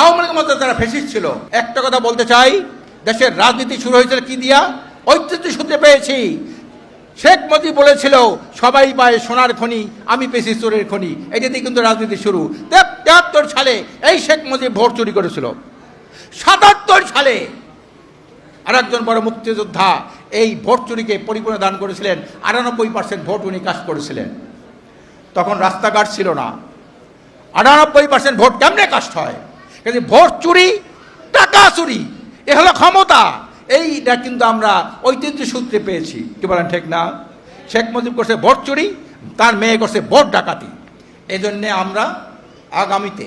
আওয়ামী লীগের মধ্যে যারা ফেসিস ছিল, একটা কথা বলতে চাই, দেশের রাজনীতি শুরু হয়েছিল কি দিয়া? ঐতিহ্য সূত্রে পেয়েছি। শেখ মুজিব বলেছিল, সবাই পায় সোনার খনি, আমি পেয়েছি চোরের খনি। এটা দিয়ে কিন্তু রাজনীতি শুরু। তেহাত্তর সালে এই শেখ মুজিব ভোট চুরি করেছিল। সাতাত্তর সালে আরেকজন বড় মুক্তিযোদ্ধা এই ভোট চুরিকে পরিপূর্ণ দান করেছিলেন। আটানব্বই পার্সেন্ট ভোট উনি কাজ করেছিলেন। তখন রাস্তাঘাট ছিল না। আটানব্বই পার্সেন্ট ভোট কেমনে কাস্ট হয়? কিন্তু ভোট চুরি, টাকা চুরি, এ হলো ক্ষমতা। এইটা কিন্তু আমরা ঐতিহ্য সূত্রে পেয়েছি। কি বলেন, ঠিক না? শেখ মুজিব করছে ভোট চুরি, তার মেয়ে করছে ভোট ডাকাতি। এই জন্যে আমরা আগামীতে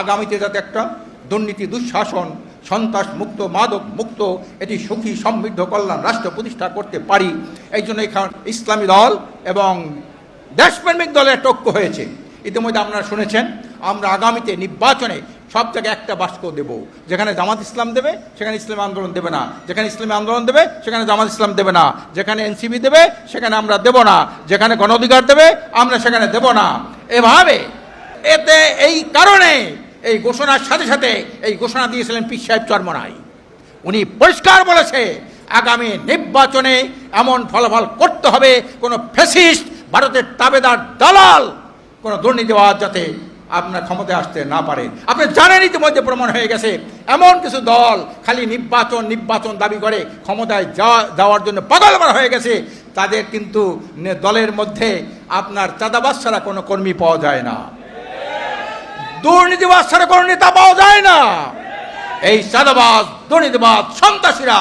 আগামীতে যাতে একটা দুর্নীতি, দুঃশাসন, সন্ত্রাস মুক্ত, মাদক মুক্ত, এটি সুখী, সমৃদ্ধ, কল্যাণ, রাষ্ট্র প্রতিষ্ঠা করতে পারি, এই জন্য এখানে ইসলামী দল এবং দেশপ্রেমিক দলের টক্য হয়েছে। ইতিমধ্যে আপনারা শুনেছেন, আমরা আগামীতে নির্বাচনে সব জায়গায় একটা বাক্য দেব। যেখানে জামাত ইসলাম দেবে, সেখানে ইসলামী আন্দোলন দেবে না। যেখানে ইসলামী আন্দোলন দেবে, সেখানে জামাত ইসলাম দেবে না। যেখানে এনসিবি দেবে, সেখানে আমরা দেব না। যেখানে গণ অধিকার দেবে, আমরা সেখানে দেব না। এভাবে এতে এই কারণে এই ঘোষণার সাথে সাথে এই ঘোষণা দিয়েছিলেন পীর সাহেব চর্মনাই। উনি পরিষ্কার বলেছে, আগামী নির্বাচনে এমন ফলাফল করতে হবে, কোনো ফেসিস্ট ভারতের তাবেদার দালাল, কোনো দুর্নীতিবাদ যাতে আপনার ক্ষমতায় আসতে না পারে। আপনি জানেন ইতিমধ্যে প্রমাণ হয়ে গেছে। এমন কিছু দল খালি নির্বাচন নির্বাচন দাবি করে ক্ষমতায় যাওয়া যাওয়ার জন্য পাগল মারা হয়ে গেছে। তাদের কিন্তু দলের মধ্যে আপনার চাঁদাবাস ছাড়া কোনো কর্মী পাওয়া যায় না। দুর্নীতিবাস ছাড়া কোনো নেতা পাওয়া যায় না। এই চাঁদাবাজ দুর্নীতিবাদ সন্ত্রাসীরা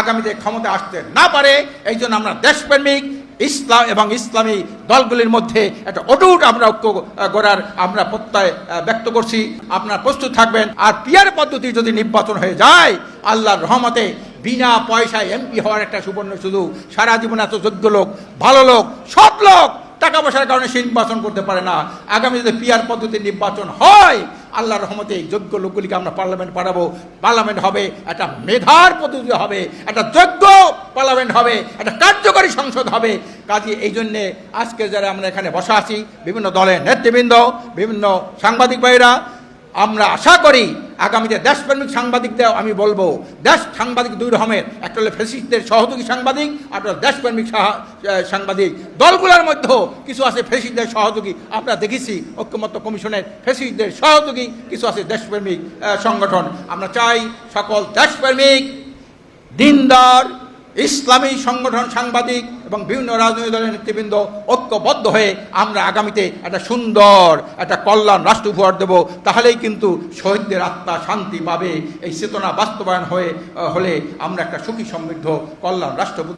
আগামীতে ক্ষমতা আসতে না পারে। এই জন্য আমরা দেশপ্রেমিক ইসলাম এবং ইসলামী দলগুলির মধ্যে একটা অটুট আমরা ঐক্য গড়ার আমরা প্রত্যয় ব্যক্ত করছি। আপনারা প্রস্তুত থাকবেন। আর পিয়ার পদ্ধতি যদি নির্বাচন হয়ে যায়, আল্লাহর রহমতে বিনা পয়সায় এমপি হওয়ার একটা সুবর্ণ শুধু সারা জীবন এত যোগ্য লোক, ভালো লোক, সৎ লোক, টাকা পয়সার কারণে সে নির্বাচন করতে পারে না। আগামী যদি পিয়ার পদ্ধতির নির্বাচন হয়, আল্লাহর রহমতে এই যোগ্য লোকগুলিকে আমরা পার্লামেন্ট পাঠাবো। পার্লামেন্ট হবে, একটা মেধার পদ্ধতি হবে, একটা যোগ্য পার্লামেন্ট হবে, একটা কার্যকরী সংসদ হবে। কাজে এই জন্যে আজকে যারা আমরা এখানে বসা আছি, বিভিন্ন দলের নেতৃবৃন্দ, বিভিন্ন সাংবাদিক ভাইরা আমরা আশা করি আগামীতে দেশপ্রেমিক সাংবাদিকদের, আমি বলব, দেশ সাংবাদিক দুই রকমের। একটা হলো ফেসিস্টদের সহযোগী সাংবাদিক, আর দেশপ্রেমিক সাংবাদিক। দলগুলোর মধ্যেও কিছু আছে ফেসিস্টদের সহযোগী, আমরা দেখেছি ঐক্যমত্য কমিশনের ফেসিস্টদের সহযোগী, কিছু আছে দেশপ্রেমিক সংগঠন। আমরা চাই সকল দেশপ্রেমিক, দিনদার ইসলামী সংগঠন, সাংবাদিক এবং বিভিন্ন রাজনৈতিক দলের নেতৃবৃন্দ ঐক্যবদ্ধ হয়ে আমরা আগামীতে একটা সুন্দর, একটা কল্যাণ রাষ্ট্র উপহার দেবো। তাহলেই কিন্তু শহীদদের আত্মা শান্তি পাবে। এই চেতনা বাস্তবায়ন হয়ে হলে আমরা একটা সুখী সমৃদ্ধ কল্যাণ রাষ্ট্র